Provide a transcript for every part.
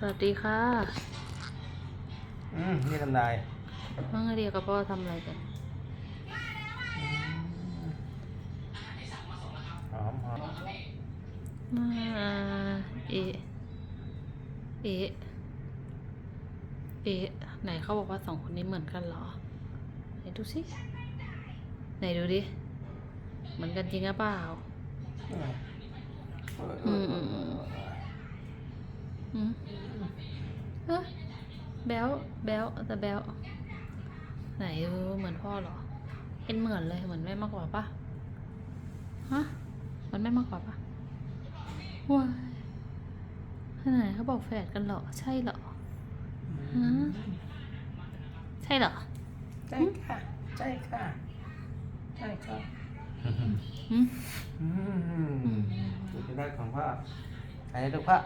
สวัสดีค่ะ อืม นี่ทำได้ว่าไงเดียกับพ่อทำอะไรกัน หอมหอมอ่าเอะเอะเอะไหนเขาบอกว่าสองคนนี้เหมือนกันเหรอ ไหนดูสิ ไหนดูดิ เหมือนกันจริงหรือเปล่า อืมอืมอืมอืม เอ้อแบลแบลแต่แบลไหนดูเหมือนพ่อเหรอ เป็นเหมือนเลยเหมือนแม่มากกว่าปะฮะเหมันแม่มากกว่าปะว้ายขนาดเขาบอกแฝดกันเหรอ ใช่เหรอฮะใช่เหรอ ใช่ค่ะ ใช่ค่ะ ใช่ค่ะอืมอืมสุดยอดของพ่อไหนดูพ่อ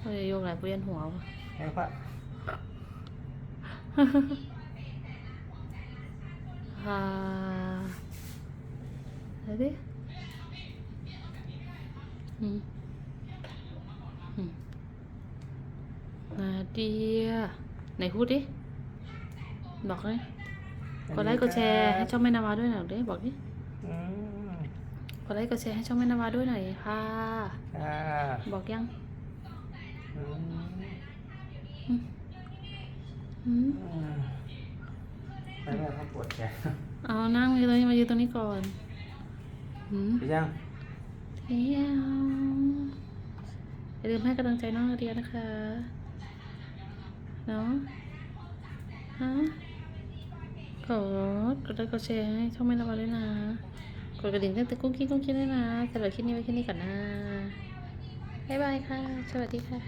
เขาจะโยกอะไรกูเรียนหัวปะให้พ่อฮ่าไหนดิอืมอืมนาเดียไหนพูดดิ บอกเลยกดไลค์กดแชร์ให้ช่องแม่นาวาด้วยหน่อยดิบอกดิอืมกดไลค์กดแชร์ให้ช่องแม่นาวาด้วยหน่อยค่ะค่ะบอกยังอืมอืมอืมอืม ไปแม่เขาปวดแขนเอานั่งมาตรงนี้มายืนตรงนี้ก่อนอืมไปยังเที่ยวอย่าลืมให้กำลังใจน้องนาเดียนะคะ เนาะฮะกดกดไลค์กดแชร์ให้ช่องแม่นาวาด้วยนะ กดกระดิ่งตั้งแต่กุ้งกิ้งกุ้งกิ้งด้วยนะสำหรับคลิปนี้ไว้แค่นี้ก่อนนะ บ๊ายบายค่ะ สวัสดีค่ะ